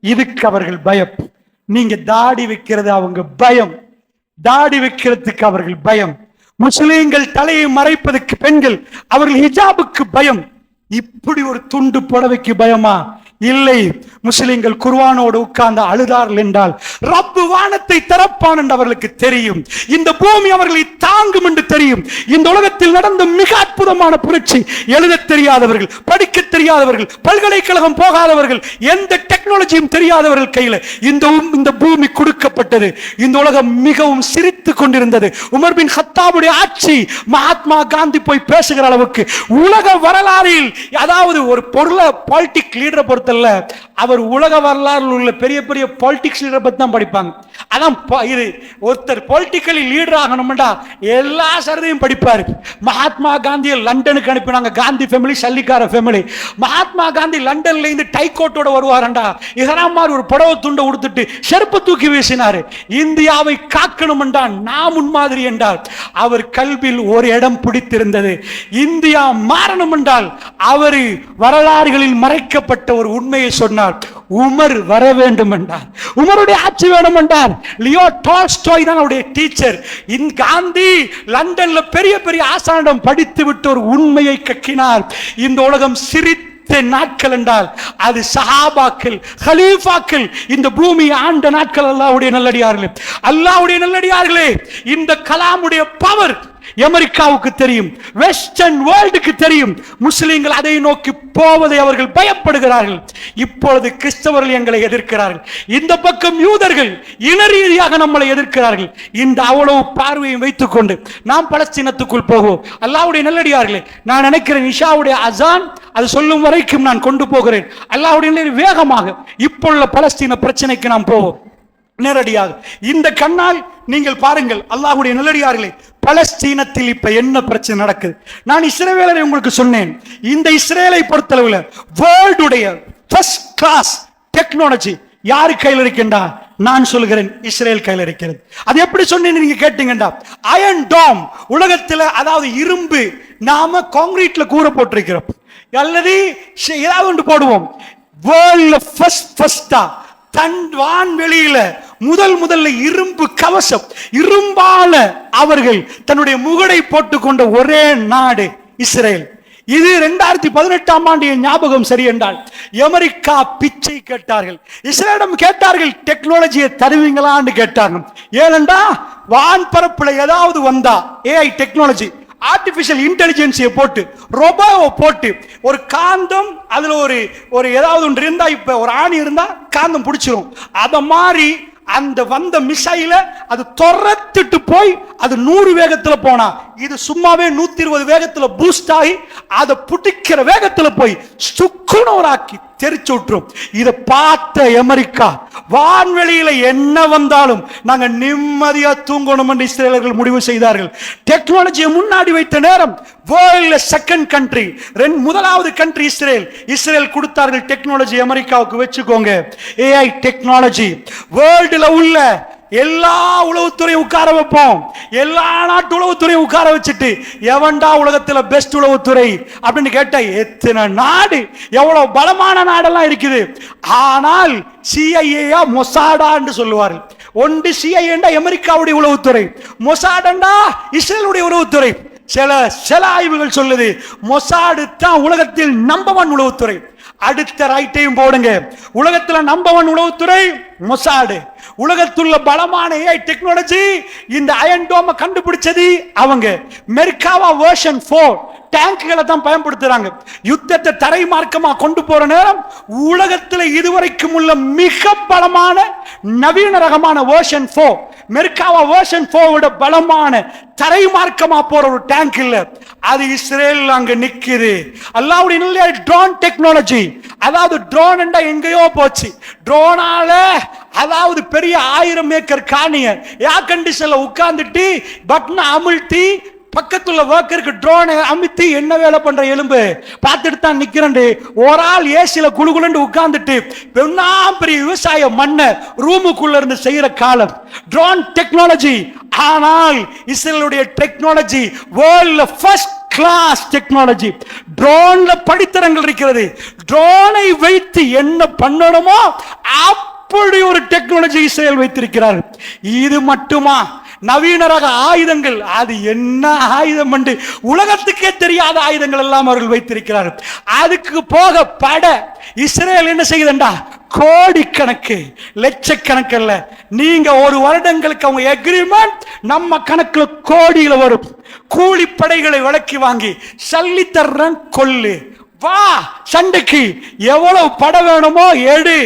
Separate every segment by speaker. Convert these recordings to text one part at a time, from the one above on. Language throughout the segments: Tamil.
Speaker 1: இதுக்கு அவர்கள் பயம். நீங்க தாடி வைக்கிறது அவங்க பயம். தாடி வைக்கிறதுக்கு அவர்கள் பயம். முஸ்லீம்கள் தலையை மறைப்பதற்கு பெண்கள் அவர்கள் ஹிஜாபுக்கு பயம். இப்படி ஒரு துண்டு புடவைக்கு பயமா? இல்லை. முஸ்லிம்கள் குர்வானோடு உட்கார்ந்து அழுதார்கள் என்றால் ரப்பு வானத்தை திறப்பான் என்று அவர்களுக்கு தெரியும். இந்த பூமி அவர்களை தாங்கும் என்று தெரியும். இந்த உலகத்தில் நடந்த மிக அற்புதமான புரட்சி எழுத தெரியாதவர்கள் படிக்க தெரியாதவர்கள் பல்கலைக்கழகம் போகாதவர்கள் எந்த டெக்னாலஜியும் தெரியாதவர்கள் கையில இந்த இந்த பூமி கொடுக்கப்பட்டது. இந்த உலகம் மிகவும் சிரித்து கொண்டிருந்தது. உமர் பின் ஹத்தாவுடைய ஆட்சி மகாத்மா காந்தி போய் பேசுகிற அளவுக்கு உலக வரலாறில் அதாவது ஒரு பொருளை பாலிட்டிக் லீடரை பொறுத்தல்ல அவர் உலக வரலாறில் உள்ள பெரிய பெரிய பாலிடிக்ஸ் லீடரை பற்றி தான் படிப்பாங்க. அதான் இது ஒருத்தர் பொலிட்டிக்கலி லீடர் ஆகணும்டா எல்லா சரதையும் படிப்பார். மகாத்மா காந்தியை லண்டனுக்கு அனுப்பினாங்க. காந்தி ஃபேமிலி சல்லிக்கார ஃபேமிலி மகாத்மா காந்தி லண்டன்ல இருந்து டை கோட்டோட இதெல்லாம் மாதிரி ஒரு புடவை துண்டை உடுத்துட்டு செருப்பு தூக்கி வீசினாரு. இந்தியாவை காக்கணும்டா நான் முன்மாதிரி என்றால். அவர் கல்வியில் ஒரு இடம் பிடித்திருந்தது. இந்தியா மாறணும் என்றால் அவர் வரலாறுகளில் மறைக்கப்பட்ட ஒரு உண்மையை சொன்னார். உமர் வர வேண்டும் என்றார் உமருடைய ஆட்சி வேணும் என்றார் லியோ டால்ஸ்டாய் தான் அவருடைய டீச்சர். இன் காந்தி லண்டன்ல பெரிய பெரிய ஆசானிடம் படித்து விட்டு ஒரு உண்மையை கக்கினார். இந்த உலகம் சிரித்த நாட்கள் என்றால் அது சஹாபாக்கள் ஹலீஃபாக்கள் இந்த பூமி ஆண்ட நாட்கள் அல்லாவுடைய நல்லடியார்களே. அல்லாவுடைய நல்லடியார்களே இந்த கலாமுடைய பவர் அமெரிக்காவுக்கு தெரியும் வெஸ்டர்ன் வேர்ல்டுக்கு தெரியும். முஸ்லிம்கள் அதை நோக்கி போவதை அவர்கள் பயப்படுகிறார்கள். இப்பொழுது கிறிஸ்தவர்கள் எங்களை எதிர்க்கிறார்கள். இந்த பக்கம் யூதர்கள் இன ரீதியாக நம்மளை எதிர்க்கிறார்கள். இந்த அவ்வளவு பார்வையும் வைத்துக் கொண்டு நாம் பலஸ்தீனத்துக்குள் போவோம். அல்லாவுடைய நல்லடியார்களே நான் நினைக்கிறேன் இஷாவுடைய அசான் அது சொல்லும் வரைக்கும் நான் கொண்டு போகிறேன். அல்லாவுடைய நல்லடியார் வேகமாக இப்பொள்ள பலஸ்தீன பிரச்சனைக்கு நாம் போவோம். நேரடியாக. இந்த கண்ணால் நீங்கள் பாருங்கள் அல்லாஹ்வுடைய நல்லடியார்களே பலஸ்தீனத்தில் இப்ப என்ன பிரச்சனை நடக்குது? நான் இஸ்ரேலரை உங்களுக்கு சொன்னேன். இந்த இஸ்ரேலை பொறுத்தளவுல வேர்ல்டுடைய ஃபர்ஸ்ட் கிளாஸ் டெக்னாலஜி யாரு கையில் இருக்கின்றா? நான் சொல்கிறேன் இஸ்ரேல் கையில் இருக்கிறது. அது எப்படி சொன்னீங்க நீங்க கேட்டீங்கடா அயன் டாம் உலகத்துல அதாவது இரும்பு நாம காங்கிரீட்ல கூற போட்டிருக்கிறோம். அல்லது ஷ- ஏதாவது ஒன்று போடுவோம். வேர்ல்ட்ல ஃபர்ஸ்ட் ஃபர்ஸ்டா தன் வான்வெளியில முதல் முதல்ல இரும்பு கவசம். இரும்பால அவர்கள் தன்னுடைய முகடை போட்டுக்கொண்ட ஒரே நாடு இஸ்ரேல். இது ரெண்டாயிரத்தி பதினெட்டாம் ஆண்டு ஞாபகம் சரி என்றால் அமெரிக்கா பிச்சை கேட்டார்கள். இஸ்ரேலிடம் கேட்டார்கள் டெக்னாலஜியை தருவீங்களான்னு கேட்டாங்க ஏனென்றா வான்பரப்புல ஏதாவது வந்தா ஏஐ டெக்னாலஜி ஆர்டிஃபிஷியல் இன்டெலிஜென்சியை போட்டு ரொபோவை போட்டு ஒரு காந்தம் அதில் ஒரு ஒரு ஏதாவது ஒன்று இருந்தால் இப்போ ஒரு ஆணி இருந்தால் காந்தம் பிடிச்சிரும். அதை மாதிரி அந்த வந்த மிசைல அது துரத்துட்டு போய் அது நூறு வேகத்தில் போனா இது சும்மாவே நூத்தி இருபது வேகத்தில் பூஸ்ட் ஆகி அதை பிடிக்கிற வேகத்தில் போய் சுக்குனோராக்கி தெரிச்சு விட்டுரும். இதை பார்த்த அமெரிக்கா வான்வெளியில என்ன வந்தாலும் நாங்க நிம்மதியா தூங்கணும் என்று இஸ்ரேலர்கள் முடிவு செய்தார்கள். டெக்னாலஜியை முன்னாடி வைத்த நேரம் வேர்ல்ட்ல செகண்ட் கண்ட்ரி ரெண்டு முதலாவது கண்ட்ரி இஸ்ரேல். இஸ்ரேல் கொடுத்தார்கள் டெக்னாலஜி அமெரிக்காவுக்கு வச்சுக்கோங்க. ஏஐ டெக்னாலஜி வேர்ல்டுல உள்ள எல்லா உளவுத்துறையும் உட்கார வைப்போம். எல்லா நாட்டு உளவுத்துறையும் உட்கார வச்சுட்டு எவன்டா உலகத்துல பெஸ்ட் உளவுத்துறை? அப்படின்னு கேட்ட எத்தனை நாடு? எவ்வளவு பலமான நாடெல்லாம் இருக்குது. ஆனால் சிஐஏயா மொசாடான்னு சொல்லுவார்கள். ஒன்று சிஐஏண்டா அமெரிக்காவுடைய உளவுத்துறை மொசாடண்டா இஸ்ரேலுடைய உளவுத்துறை. சில சில ஆய்வுகள் சொல்லுது மொசாடு தான் உலகத்தில் நம்பர் ஒன் உளவுத்துறை. அடுத்த ரைட்டையும் போடுங்க. உலகத்துல நம்பர் ஒன் உளவுத்துறை மொசாடு. உலகத்துள்ள பலமான ஏஐ டெக்னாலஜி இந்த அயன் டோம கண்டுபிடிச்சது அவங்க. மெர்காவா வேர்ஷன் 4 டேங்குகளை தான் பயன்படுத்துறாங்க. யுத்தத்தை தரை மார்க்கமா கொண்டு போற நேரம் உலகத்துல இதுவரைக்கும் உள்ள மிக பலமான நவீன ரகமான வேர்ஷன் 4 மெர்காவா வேர்ஷன் போவோட பலமான தரை மார்க்கமா போற ஒரு டேங்க் இல்ல. அது இஸ்ரேல் அங்க நிக்குது. அல்லாவுடைய இல்லையா ட்ரோன் டெக்னாலஜி அதாவது ட்ரோன் என்றா எங்கேயோ போச்சு. ட்ரோனால அதாவது பெரிய ஆயிரம் ஏக்கர் காணிய ஏர் கண்டிஷன்ல உட்கார்ந்துட்டு பட்டனை அமிழ்த்தி பக்கத்துல ஒர்க்கருக்கு ட்ரோனை அமுத்தி என்ன வேலை பண்ற எலும்பு? பார்த்துட்டு தான் நிக்கிறேன் ஒரு ஆள் ஏசில குழுகுலண்டு உட்கார்ந்துட்டு பெண்ணா பெரிய விவசாய மண்ணை ரூமுக்குள்ள இருந்து செய்யற காலம். ட்ரோன் டெக்னாலஜி ஆனால் இஸ்ரேலுடைய டெக்னாலஜி வேர்ல்ட்ல ஃபர்ஸ்ட் கிளாஸ் டெக்னாலஜி ட்ரோன்ல படித்தரங்கள் இருக்கிறது. ட்ரோனை வைத்து என்ன பண்ணணுமோ அப்படி ஒரு டெக்னாலஜி இஸ்ரேல் வைத்திருக்கிறார் இது மட்டுமா? நவீன ரக ஆயுதங்கள் அது என்ன ஆயுதம் என்று உலகத்துக்கே தெரியாத ஆயுதங்கள் எல்லாம் அவர்கள் வைத்திருக்கிறார்கள். அதுக்கு போக பட இஸ்ரேல் என்ன செய்யுதுண்டா? கோடிக்கணக்கு லட்சக்கணக்கு அல்ல. நீங்க ஒரு வருடங்களுக்கு அவங்க எக்ரிமெண்ட் நம்ம கணக்குல கோடியில வரும். கூலிப்படைகளை விலக்கி வாங்கி சல்லித்தர்றன் தர்றேன் கொல்லு வா சண்டைக்கு எவ்வளவு படம் வேணுமோ எடு.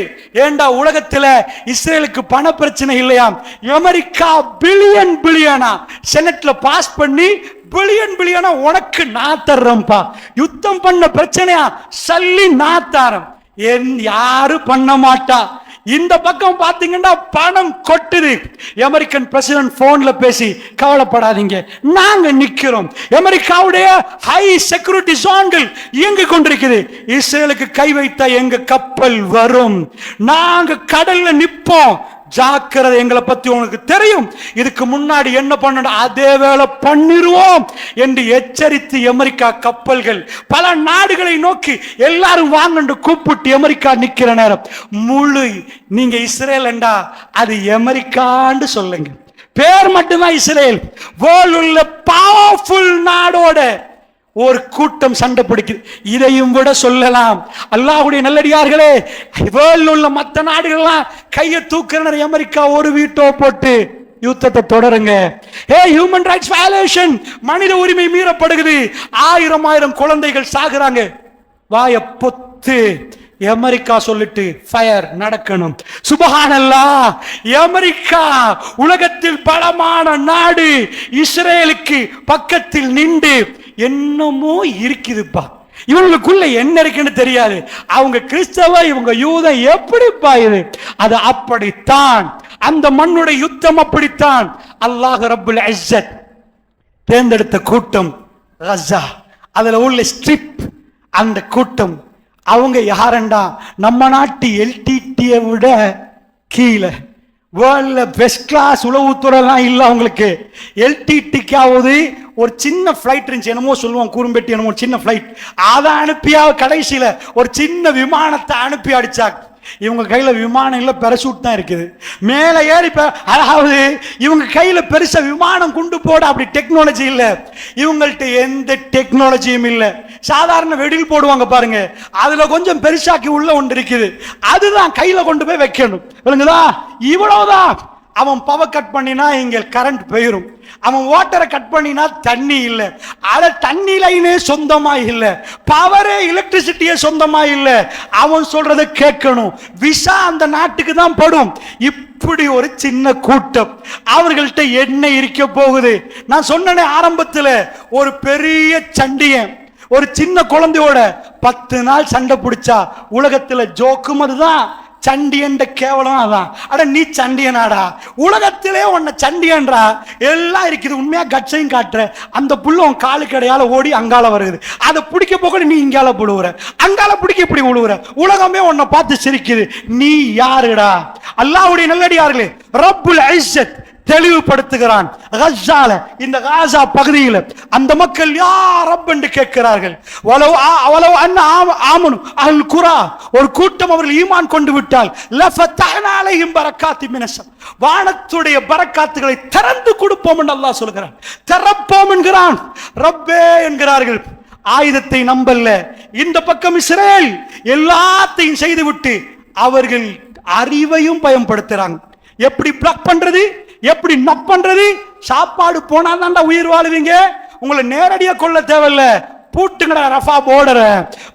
Speaker 1: ஏண்டா உலகத்துல இஸ்ரேலுக்கு பண பிரச்சனை இல்லையாம். அமெரிக்கா பில்லியன் பில்லியனா செனட்ல பாஸ் பண்ணி பில்லியன் பில்லியனா உனக்கு நான் தர்றேன்ப்பா. யுத்தம் பண்ண பிரச்சனையா? சல்லி நான் தரேன் என் யாரு பண்ண மாட்டா? இந்த பக்கம் பாத்தீங்கன்னா பணம் கொட்டுது. அமெரிக்கன் பிரசிடென்ட் போன்ல பேசி கவலைப்படாதீங்க. நாங்க நிக்கிறோம். அமெரிக்காவுடைய ஹை செக்யூரிட்டி ஜோன்கள் இயங்கி கொண்டிருக்குது. இஸ்ரேலுக்கு கை வைத்த எங்க கப்பல் வரும். நாங்க கடல்ல நிப்போம். ஜாக்கிரதை எங்களை பத்தி உனக்கு தெரியும். இதுக்கு முன்னாடி என்ன பண்ணணும்? அதே வேலை பண்ணிருவோம் என்று எச்சரித்து அமெரிக்கா கப்பல்கள் பல நாடுகளை நோக்கி எல்லாரும் வாங்கண்டு கூப்பிட்டு அமெரிக்கா நிக்கிற நேரம். முழு நீங்க இஸ்ரேல் என்றா அது அமெரிக்கான்னு சொல்லுங்க. பேர் மட்டும்தான் இஸ்ரேல். வேர்ல்ட் உள்ள பவர்ஃபுல் நாடோட ஒரு கூட்டம் சண்டை பிடிக்குது. இதையும் விட சொல்லலாம். அல்லாஹுடைய நல்லடியார்களே வேர்ல்ட்ல உள்ள மற்ற நாடுகள்லாம் கையை தூக்குறனர் அமெரிக்கா ஒரு வீட்டோ போட்டு யுத்தத்தை தொடருங்க. ஏ ஹியூமன் ரைட்ஸ் வயலேஷன் மனித உரிமை மீறப்படுகிறது. ஆயிரம் ஆயிரம் குழந்தைகள் சாகுறாங்க. வாய பொத்து அமெரிக்கா சொல்லிட்டு ஃபயர் நடக்கணும். சுபஹானல்லா அமெரிக்கா உலகத்தில் பலமான நாடு இஸ்ரேலுக்கு பக்கத்தில் நின்று என்னமோ இருக்குதுப்பா. இவங்களுக்குள்ள என்ன இருக்குன்னு தெரியாது. அவங்க கிறிஸ்தவ இவங்க யூதம் எப்படிப்பா இது? அது அப்படித்தான். அந்த மண்ணுடைய யுத்தம் அப்படித்தான். அல்லாஹ் ரபுல் இஸ்ஸத் தேர்ந்தெடுத்த கூட்டம் ரஸா அதுல உள்ள ஸ்ட்ரிப் அந்த கூட்டம். அவங்க யாரண்டா? நம்ம நாட்டு எல்டிடியை விட கீழே. வேர்ல்டில் பெஸ்ட் கிளாஸ் உளவுத்துறைலாம் இல்லை அவங்களுக்கு. எல்டிடிக்காவது ஒரு சின்ன ஃப்ளைட் இருந்துச்சு. என்னமோ சொல்லுவோம் குறும்பெட்டி என்னமோ சின்ன ஃப்ளைட் அதை அனுப்பியா கடைசியில் ஒரு சின்ன விமானத்தை அனுப்பி அடிச்சாங்க. இவங்க கையில் விமானம் இல்லை பெரசூட் தான் இருக்குது. மேலே ஏறி இப்போ அதாவது இவங்க கையில் பெருசாக விமானம் கொண்டு போட அப்படி டெக்னாலஜி இல்லை. இவங்கள்ட்ட எந்த டெக்னாலஜியும் இல்லை. சாதாரண வெடில் போடுவாங்க பாருங்க. அதுல கொஞ்சம் பெருசாக்கி உள்ள ஒன்று இருக்குது. அதுதான் கையில கொண்டு போய் வைக்கணும். விளங்குதா? இவ்வளவுதான். அவன் பவர் கட் பண்ணினா இங்கே கரண்ட் போயிரும். அவன் வாட்டரை கட் பண்ணினா தண்ணி இல்லை. அட தண்ணி லைனே சொந்தமா இல்லை. பவரே எலக்ட்ரிசிட்டியே சொந்தமா இல்லை. அவன் சொல்றத கேட்கணும். விசா அந்த நாட்டுக்கு தான் படும். இப்படி ஒரு சின்ன கூட்டம். அவர்கள்ட்ட என்ன இருக்க போகுது? நான் சொன்னேன் ஆரம்பத்தில் ஒரு பெரிய சண்டியன் ஒரு சின்ன குழந்தையோட பத்து நாள் சண்டை பிடிச்சா உலகத்துல ஜோக்கும் அதுதான். சண்டியன்ற கேவலம் அதான். அட நீ சண்டியனாடா. உலகத்திலே உன்னை சண்டியன்றா. எல்லாம் இருக்குது. உண்மையா கட்சையும் காட்டுற. அந்த புல்லு உன் காலு கடையால ஓடி அங்கால வருது. அதை பிடிக்க போக நீ இங்கால புழுவுற. அங்கால பிடிக்க இப்படி விழுவுற உலகமே உன்னை பார்த்து சிரிக்குது. நீ யாருடா? அல்லாஹ்வுடைய நல்லடியார்களே ரப்புல் ஐசத் தெளிவுபடுத்துகிறான். கஸால இந்த காசா பகுதியில் அந்த மக்கள் யார் ரப் என்று கேட்கிறார்கள்? அவ்வளவு அவ்வளவு அண்ணா ஆம- ஆமனு அல் குரா. ஒரு கூட்டம் அவர்கள் ஈமான் கொண்டு விட்டால் லஃபத்தஹ்னா பரக்காத்தி மினசம் வானத்துடைய பரக்காத்துகளை திறந்து கொடுப்போம் என்று அல்லாஹ் சொல்கிறான். திறப்போம் என்கிறான். ரப்பே என்கிறார்கள். ஆயுதத்தை நம்பல்ல. இந்த பக்கம் இஸ்ரேல் எல்லாத்தையும் செய்துவிட்டு அவர்கள் அறிவையும் பயன்படுத்துறாங்க. எப்படி பிளாக் பண்றது? எப்படி நப் பண்றது? சாப்பாடு போனா தான்டா உயிர் வாழுவீங்க. உங்களை நேரடியா கொல்ல தேவையில்ல. பூட்டுங்கடா ரஃபா போர்டர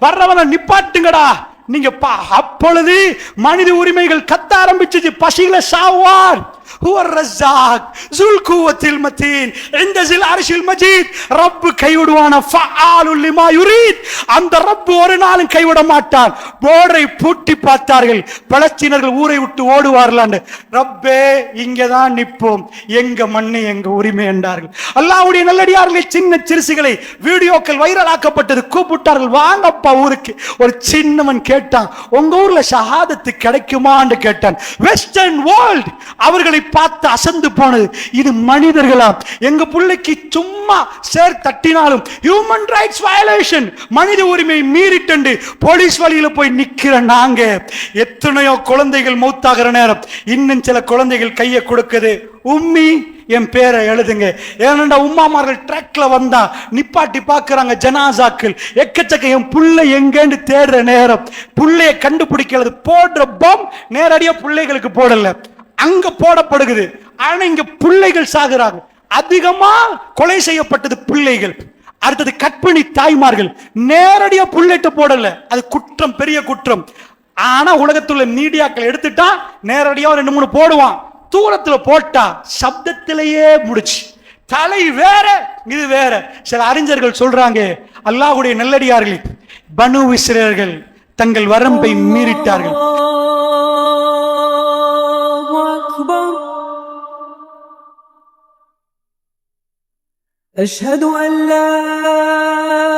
Speaker 1: வர்றவன நிப்பாட்டுங்கடா. நீங்க அப்பொழுது மனித உரிமைகள் கத்த ஆரம்பிச்சது பசியில சாவார் هو الرزاق ذو القوة المتين عند ذي العرش المجيد ரப்பு கைவிடுவான فعال لما يريد அந்த ரப்பு ஒரு நாளும் கைவிட மாட்டான் போர்டரை பூட்டி பார்த்தார்கள் பலஸ்தீனர்கள் ஊரை விட்டு ஓடுவார்களான்னு ரப்பே இங்க தான் நிற்போம் எங்க மண்ணு எங்க உரிமை என்றார்கள் அல்லாஹ்வுடைய நல்லடியார்கள் சின்ன சிறுசுகளை வீடியோக்கள் வைரலாக்கப்பட்டது கூப்பிட்டார்கள் வாங்கப்பா ஊருக்கு ஒரு சின்னவன் கேட்டான் உங்க ஊர்ல ஷஹாதத்து கிடைக்குமான்னு கேட்டான் வெஸ்டர்ன் வேர்ல்ட் அவர்களை பார்த்து அசந்து போனது. இது மனிதர்களா எங்க பிள்ளைக்கு சும்மா சேர் தட்டினாலும் ஹியூமன் ரைட்ஸ் வயலேஷன் மனித உரிமை மீறிட்டண்டு போலீஸ் வழியில போய் நிக்கிற நாங்க. எத்தனையோ குழந்தைகள் மௌத்தாகிற நேரம் இன்னும் சில குழந்தைகள் கையை கொடுக்குது. உம்மி என் பேரை எழுதுங்க. ஏனண்டா உமாமார்கள் ட்ரக்ல வந்தா நிப்பாட்டி பாக்குறாங்க ஜனாசாக்கள். எக்கச்சக்க என் புள்ளை எங்கேன்னு தேடுற நேரம். புள்ளைய கண்டுபிடிக்கிறது போடுற பம் நேரடியா பிள்ளைகளுக்கு போடல. அங்க போடப்படுகிறது. ஆனா இங்க பிள்ளைகள் சாகுறாங்க. அதிகமா கொலை செய்யப்பட்டது பிள்ளைகள். அடுத்தது கற்பிணி தாய்மார்கள். நேரடியா புள்ளைட்டு போடல. அது குற்றம் பெரிய குற்றம். ஆனா உலகத்துல மீடியாக்கள் எடுத்துட்டா நேரடியா ரெண்டு மூணு போடுவான். தூரத்துல போட்டா சப்தத்திலேயே முடிச்சு. தலை வேற இது வேற. சில அறிஞர்கள் சொல்றாங்க அல்லாஹுடைய நல்லடியார்கள் பனு விசிரியர்கள் தங்கள் வரம்பை மீறிட்டார்கள்.
Speaker 2: أشهد أن لا